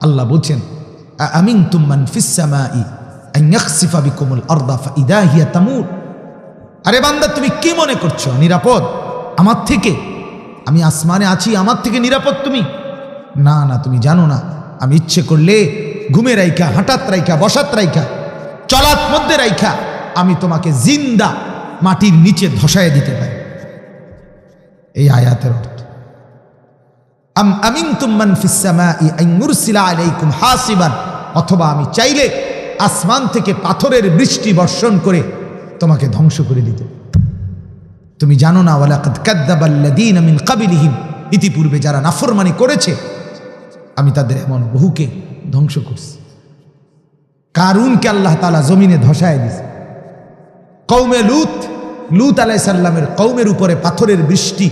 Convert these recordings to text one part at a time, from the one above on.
আল্লাহ বলছেন আমিন ফাইদা হিয়া আরে বান্দা, তুমি কি মনে করছ? নিরাপদ? আমার থেকে? আমি আসমানে আছি, আমার থেকে নিরাপদ তুমি? না না, তুমি জানো না। আমি ইচ্ছে করলে ঘুমে রাইখা হাঁটাত রাইখা, বসাত রাইখা চলাত মধ্যে রাইখা, আমি তোমাকে জিন্দা মাটির নিচে ধসায় দিতে পারি। এই আয়াতের অর্থ। আম আমিনতুম মান ফিস সামাই আলাইকুম হাসিবান। অথবা আমি চাইলে আসমান থেকে পাথরের বৃষ্টি বর্ষণ করে তোমাকে ধ্বংস করে দিতে। তুমি জানো না, ওয়ালাকাদ কাদ্দাবাল্লাযীনা মিন ক্বাবলিহিম ইতিপূর্বে যারা নাফরমানি করেছে, আমি তাদের এমন বহুকে ধ্বংস করছি। কারুনকে আল্লাহ তালা জমিনে ধসায় দিয়েছে। কৌমে লুত লুত আলাইসাল্লামের কৌমের উপরে পাথরের বৃষ্টি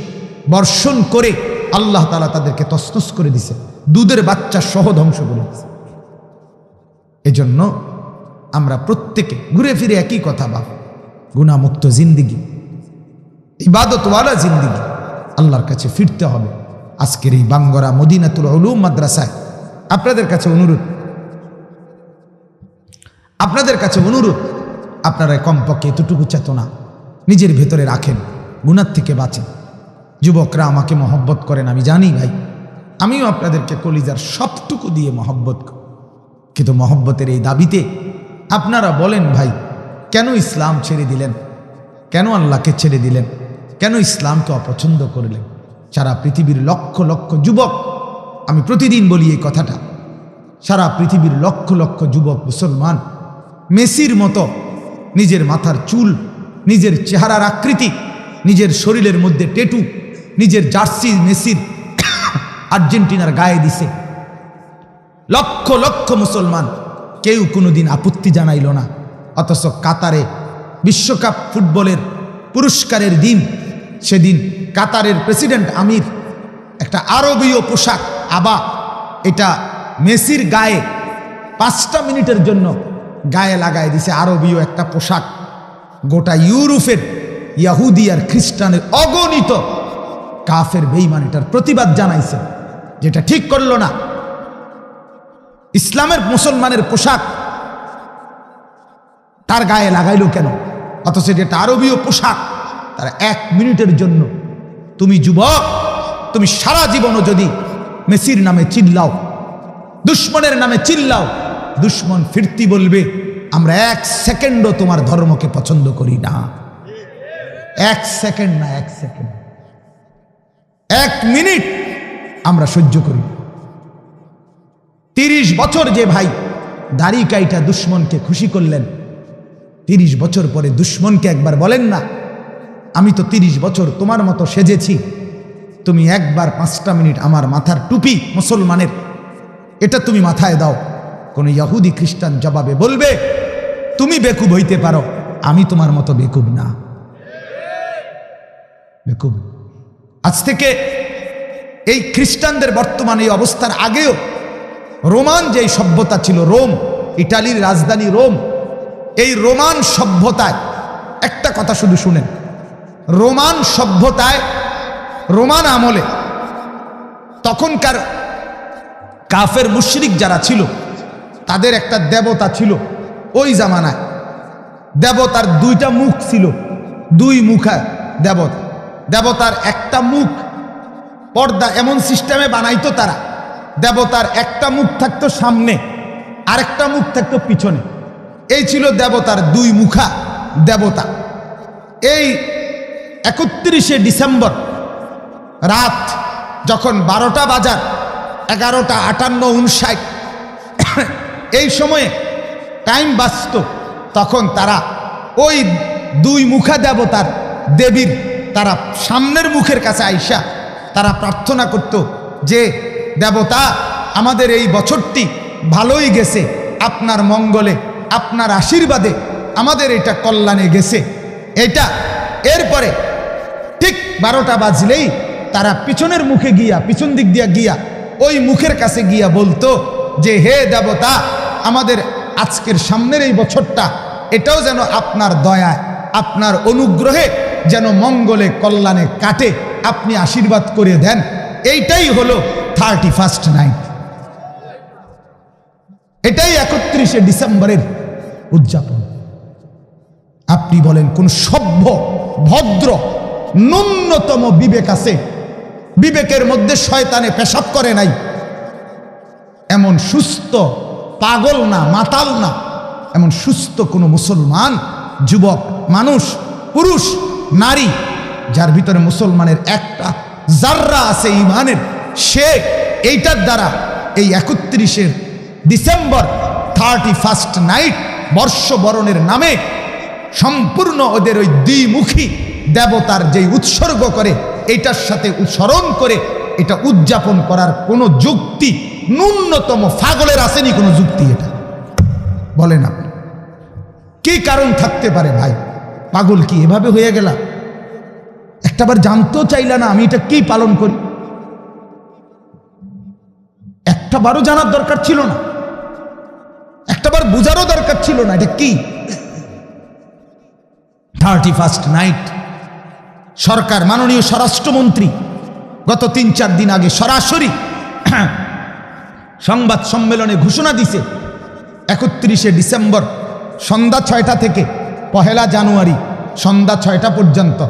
বর্ষণ করে আল্লাহ তালা তাদেরকে তসনস করে দিছে। দুধের বাচ্চা সহ ধ্বংস করে দিছে। এজন্য আমরা প্রত্যেকে ঘুরে ফিরে একই কথা বাপ গুণামুক্ত জিন্দিগি, ইবাদতওয়ালা জিন্দিগি আল্লাহর কাছে ফিরতে হবে। আজকের এই বাঙ্গরা মদিনাতুল উলুম মাদ্রাসায় আপনাদের কাছে অনুরোধ, আপনাদের কাছে অনুরোধ, আপনারা কমপক্ষে এতটুকু চেতনা নিজের ভেতরে রাখেন গুণার থেকে বাঁচেন। যুবকরা আমাকে মহব্বত করেন, আমি জানি ভাই, আমিও আপনাদেরকে কলিজার সবটুকু দিয়ে মহব্বত করি। কিন্তু মহব্বতের এই দাবিতে আপনারা বলেন, ভাই, কেন ইসলাম ছেড়ে দিলেন? কেন আল্লাহকে ছেড়ে দিলেন? কেন ইসলামকে অপছন্দ করলেন? সারা পৃথিবীর লক্ষ লক্ষ যুবক, আমি প্রতিদিন বলি এই কথাটা, সারা পৃথিবীর লক্ষ লক্ষ যুবক মুসলমান, মেসির মতো নিজের মাথার চুল, নিজের চেহারার আকৃতি, নিজের শরীরের মধ্যে টেটু নিজের জার্সি মেসির আর্জেন্টিনার গায়ে দিছে। লক্ষ লক্ষ মুসলমান কেউ কোনোদিন আপত্তি জানাইল না। অথচ কাতারে বিশ্বকাপ ফুটবলের পুরস্কারের দিন, সেদিন কাতারের প্রেসিডেন্ট আমির একটা আরবীয় পোশাক, আবা, এটা মেসির গায়ে পাঁচটা মিনিটের জন্য গায়ে লাগায় দিছে আরবীয় একটা পোশাক। গোটা ইউরোপের ইয়াহুদি আর খ্রিস্টানের অগণিত কাফের বেইমান এটার প্রতিবাদ জানাইছে, যেটা ঠিক করল না। ইসলামের মুসলমানের পোশাক তার গায়ে লাগাইলো কেন? অথচ যেটা আরবীয় পোশাক, তার এক মিনিটের জন্য। তুমি যুবক, তুমি সারা জীবনও যদি মেসির নামে চিল্লাও, দুশ্মনের নামে চিল্লাও, দুশ্মন ফিরতি বলবে, আমরা এক সেকেন্ডও তোমার ধর্মকে পছন্দ করি না। এক সেকেন্ড না, এক সেকেন্ড। এক মিনিট আমরা সহ্য করি। তিরিশ বছর যে ভাই দাড়ি কাইটা দুশ্মনকে খুশি করলেন, তিরিশ বছর পরে দুশ্মনকে একবার বলেন না, আমি তো তিরিশ বছর তোমার মতো সেজেছি, তুমি একবার পাঁচটা মিনিট আমার মাথার টুপি মুসলমানের, এটা তুমি মাথায় দাও। কোনো ইয়াহুদি খ্রিস্টান জবাবে বলবে, তুমি বেকুব হইতে পারো, আমি তোমার মতো বেকুব না। বেকুব। আজ থেকে এই খ্রিস্টানদের বর্তমানে এই অবস্থার আগেও রোমান যেই সভ্যতা ছিল, রোম, ইটালির রাজধানী রোম, এই রোমান সভ্যতায়, একটা কথা শুধু শুনেন, রোমান সভ্যতায়, রোমান আমলে তখনকার কাফের মুশরিক যারা ছিল, তাদের একটা দেবতা ছিল ওই জামানায়। দেবতার দুইটা মুখ ছিল, দুই মুখা দেবতা। দেবতার একটা মুখ, পর্দা এমন সিস্টেমে বানাইতো তারা। দেবতার একটা মুখ থাকতো সামনে, আরেকটা মুখ থাকতো পিছনে। এই ছিল দেবতার দুই মুখা, দেবতা। এই একত্রিশে ডিসেম্বর রাত যখন বারোটা বাজার, এগারোটা আটান্ন উনষাট, এই সময়ে টাইম বাঁচত, তখন তারা ওই দুই মুখা দেবতার দেবীর তারা সামনের মুখের কাছে আইসা তারা প্রার্থনা করত যে, দেবতা, আমাদের এই বছরটি ভালোই গেছে। আপনার মঙ্গলে, আপনার আশীর্বাদে আমাদের এটা কল্যাণে গেছে। এটা এরপরে ঠিক বারোটা বাজলেই তারা পিছনের মুখে গিয়া, পিছন দিক দিয়া গিয়া, ওই মুখের কাছে গিয়া বলতো যে, হে দেবতা, আমাদের আজকের সামনের এই বছরটা এটাও যেন আপনার দয়ায়, আপনার অনুগ্রহে যেন মঙ্গলে কল্যাণে কাটে, আপনি আশীর্বাদ করে দেন। এইটাই হলো থার্টি ফার্স্ট নাইট এটাই একত্রিশে ডিসেম্বরের উদযাপন। আপনি বলেন, কোন সভ্য, ভদ্র, ন্যূনতম বিবেক আছে? বিবেকের মধ্যে শয়তানে পেশাব করে নাই। এমন সুস্থ পাগল না, মাতাল না। এমন সুস্থ কোনো মুসলমান, যুবক, মানুষ, পুরুষ নারী, যার ভিতরে মুসলমানের একটা জাররা আছে ইমানের, সে এইটার দ্বারা এই একত্রিশের ডিসেম্বর থার্টি ফার্স্ট নাইট বর্ষবরণের নামে সম্পূর্ণ ওদের ওই দ্বিমুখী দেবতার যেই উৎসর্গ করে এটার সাথে স্মরণ করে, এটা উদযাপন করার কোনো যুক্তি, ন্যূনতম ফাগলের আসেনি কোনো যুক্তি এটা। বলেন আপনি, কি কারণ থাকতে পারে ভাই? পাগল কি? এভাবে হয়ে গেলা? একটাবার জানতেও চাইলা না আমি এটা কি পালন করি? একটা বারও জানার দরকার ছিল না। একটাবার বোঝারও দরকার ছিল না, এটা কি? থার্টি ফার্স্ট নাইট, সরকার, মাননীয় স্বরাষ্ট্রমন্ত্রী, গত তিন চার দিন আগে সরাসরি সংবাদ সম্মেলনে ঘোষণা দিছে, একত্রিশে ডিসেম্বর সন্ধ্যা ছয়টা থেকে। পহেলা জানুয়ারি, সন্ধ্যা ছয়টা পর্যন্ত।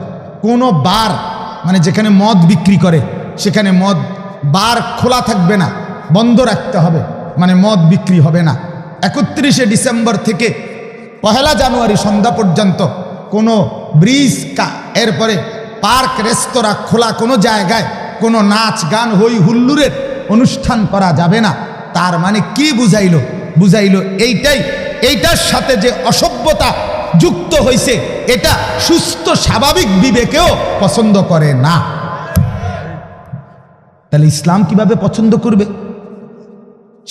কোনো বার মানে যেখানে মদ বিক্রি করে, সেখানে মদ বার খোলা থাকবে না, বন্ধ রাখতে হবে মানে মদ বিক্রি হবে না। একত্রিশে ডিসেম্বর থেকে পহেলা জানুয়ারি সন্ধ্যা পর্যন্ত কোনো ব্রিজ কা, এরপরে পার্ক, রেস্তোরাঁ খোলা কোনো জায়গায় কোনো নাচ গান হই হুল্লুরের অনুষ্ঠান করা যাবে না। তার মানে কি বুঝাইলো? বুঝাইলো এইটাই, এইটার সাথে যে অসভ্যতা যুক্ত হয়েছে এটা সুস্থ, স্বাভাবিক বিবেকেও পছন্দ করে না। তাহলে ইসলাম কীভাবে পছন্দ করবে?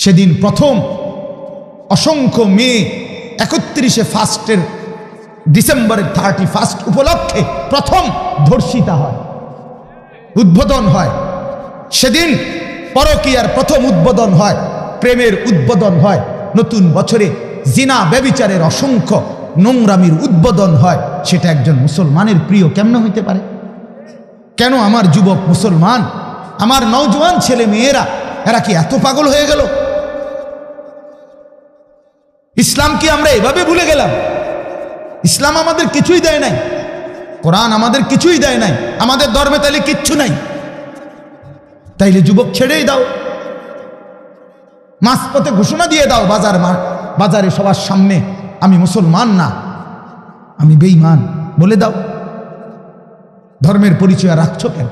সেদিন প্রথম অসংখ্য মেয়ে একত্রিশে ফার্স্টের ডিসেম্বরের থার্টি ফার্স্ট উপলক্ষে প্রথম ধর্ষিতা হয়, উদ্বোধন হয়। সেদিন পরকীয়ার প্রথম উদ্বোধন হয়, প্রেমের উদ্বোধন হয়। নতুন বছরে জিনা, ব্যবিচারের অসংখ্য নোংরামির উদ্বোধন হয়, সেটা একজন মুসলমানের প্রিয় কেমন হইতে পারে? কেন আমার যুবক মুসলমান, আমার নওজোয়ান ছেলে মেয়েরা, এরা কি এত পাগল হয়ে গেল? ইসলাম কি আমরা এভাবে ভুলে গেলাম? ইসলাম আমাদের কিছুই দেয় নাই। কোরআন আমাদের কিছুই দেয় নাই। আমাদের ধর্মে তাইলে কিচ্ছু নাই। তাইলে যুবক ছেড়েই দাও। মাঝপথে ঘোষণা দিয়ে দাও, বাজার বাজারে সবার সামনে আমি মুসলমান না, আমি বেঈমান। বলে দাও, ধর্মের পরিচয় রাখছো কেন?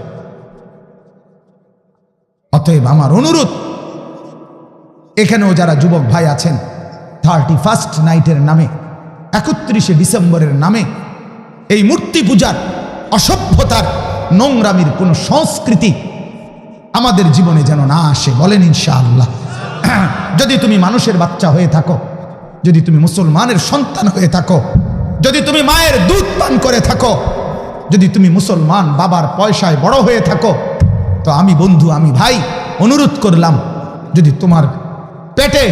অতএব আমার অনুরোধ, এখানেও যারা যুবক ভাই আছেন, থার্টি ফার্স্ট নাইটের নামে, একত্রিশে ডিসেম্বরের নামে, এই মূর্তি পূজার অসভ্যতার নোংরামির কোনো সংস্কৃতি আমাদের জীবনে যেন না আসে, বলেন ইনশাআল্লাহ। যদি তুমি মানুষের বাচ্চা হয়ে থাকো যদি তুমি মুসলমানের সন্তান হয়ে থাকো, যদি তুমি মায়ের দুধ পান করে থাকো, যদি তুমি মুসলমান বাবার পয়সায় বড় হয়ে থাকো, তো আমি বন্ধু, আমি ভাই, অনুরোধ করলাম, যদি তোমার পেটে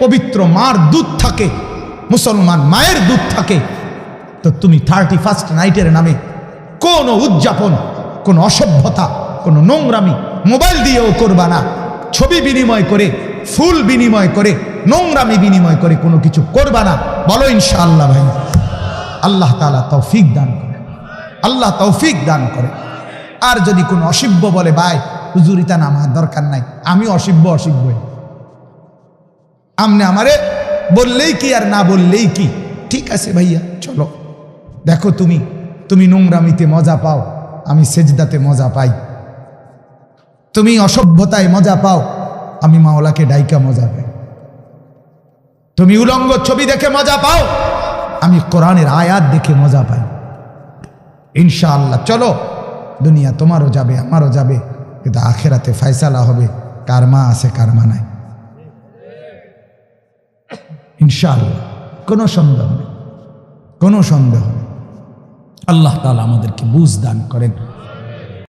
পবিত্র মার দুধ থাকে, মুসলমান মায়ের দুধ থাকে, তো তুমি থার্টি ফার্স্ট নাইটের নামে কোনো উদযাপন, কোনো অসভ্যতা, কোনো নোংরামি মোবাইল দিয়েও করবা না। ছবি বিনিময় করে, ফুল বিনিময় করে নোংরামি বিনিময় করে কোনো কিছু করবা না। বলো ইনশাআল্লাহ ভাই। আল্লাহ তালা তৌফিক দান করে। আল্লাহ তৌফিক দান করে। আর যদি কোনো অসিব্য বলে, ভাই হুজুরিতা না, আমার দরকার নাই। আমি অসিব্য, অসিব্যই। আমনে আমারে বললেই কি আর না বললেই কি? ঠিক আছে ভাইয়া, চলো। দেখো তুমি তুমি নোংরামিতে মজা পাও, আমি সেজদাতে মজা পাই। তুমি অসভ্যতায় মজা পাও, আমি মাওলাকে ডাইকা মজা পাই। তুমি উলঙ্গ ছবি দেখে মজা পাও? আমি কোরআনের আয়াত দেখে মজা পাই। ইনশাআল্লাহ, চলো। দুনিয়া তোমারও যাবে, আমারও যাবে। কিন্তু আখেরাতে ফয়সালা হবে, কার মা আছে, কার মা নাই। ইনশাআল্লাহ, কোনো সন্দেহ নেই। কোনো সন্দেহ নেই। আল্লাহ তালা আমাদেরকে বুঝ দান করেন।